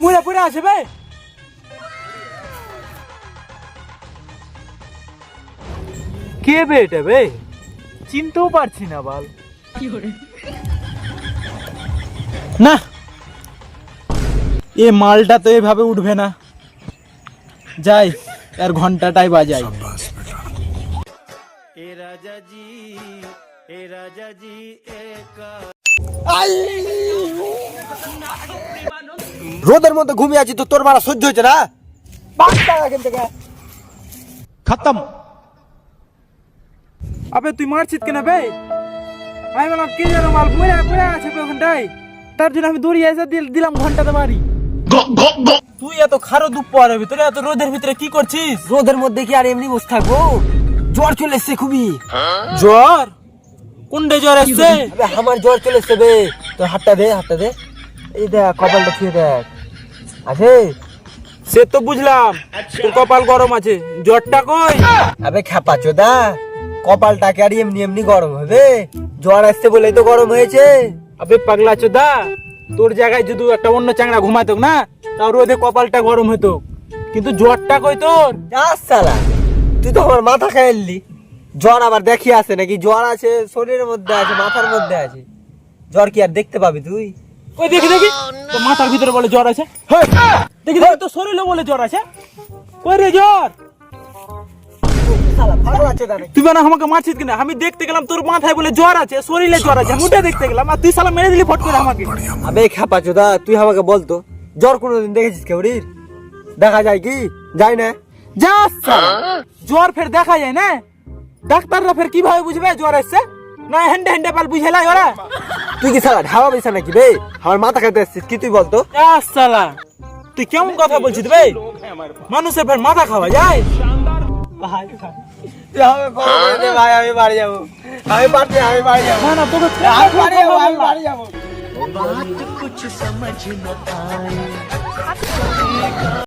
মুড়ে পুড়ে আছে বে। কে বে এটা বে? চিনতেও পারছি না বাল। না। এ মালটা তো এভাবে উঠবে না। যাই আর ঘন্টাটাই বাজাই। রোদের মধ্যে ঘুমিয়ে আছি তো তোর মারা সহ্য হচ্ছে না? খতম। আবে তুই মারছিস কেন বে? আমি বললাম কে যেন মাল পুরে পুরে আছে ওখানটায়। তার জন্য আমি দৌড়িয়ে এসে দিল- দিলাম ঘন্টাতে বাড়ি। তুই এত খারো দুপুর ভিতরে এত রোদের ভিতরে কি করছিস? রোদের মধ্যে কি আর এমনি বসে থাকব? জ্বর চলে এসছে খুবই। জ্বর? কোনটা জ্বর আসছে আবে আমার জ্বর চলে এসছে বে। তোর হাতটা দে হাতটা দে। এই দেখ, কপালটা ছুঁয়ে দেখ। আছে? সে তো বুঝলাম, তোর কপাল গরম আছে। জ্বরটা কই? আবে খ্যাপা চোদা, কপালটাকে আর এমনি এমনি গরম হবে। জ্বর আসছে বলেই তো গরম হয়েছে। আবে পাগলা চোদা, তোর জায়গায় যদি একটা অন্য চাংড়া ঘুমাতো না, তাও রোদে কপালটা গরম হতো। কিন্তু জ্বরটা কই তোর? যা সালা তুই তো আমার মাথা খাইলি জ্বর আবার দেখি আছে নাকি? জ্বর আছে, শরীরের মধ্যে আছে, মাথার মধ্যে আছে। জ্বর কি আর দেখতে পাবি তুই? ওই দেখি দেখি। তোর মাথার ভিতরে বলে জ্বর আছে? দেখি দেখি তোর শরীরে বলে জ্বর আছে। কই রে জ্বর? তুই মানে আমাকে মারছিস কিনা? আমি দেখতে গেলাম তোর মাথায় বলে জ্বর আছে শরীরে জ্বর আছে আমি ওটা দেখতে গেলাম আর তুই সালা মেরে দিলি ফট করে আমাকে। আবে খ্যাপা চোদা তুই আমাকে বলতো জ্বর কোনোদিন দেখেছিস কেউরির দেখা যায় কি? যায় না? যা জ্বর ফের দেখা যায় না? ডাক্তাররা ফের কীভাবে বুঝবে জ্বর আসছে না হ্যান্ডে হ্যান্ডে পাল বুঝেলাই ওরা। তুই কি শালা ঢাবা বেসা নাকি বে? আমার মাথা খাইতে আসছিস কি তুই বলতো? সালা তুই কেমন কথা বলছিস বে? মানুষের ফের মাথা খাওয়া যায় ভাই আমি বাড়ি যাব। আমি বাড়ি যাব। না না তোকে আমি বাড়ি যাব আমি বাড়ি যাব।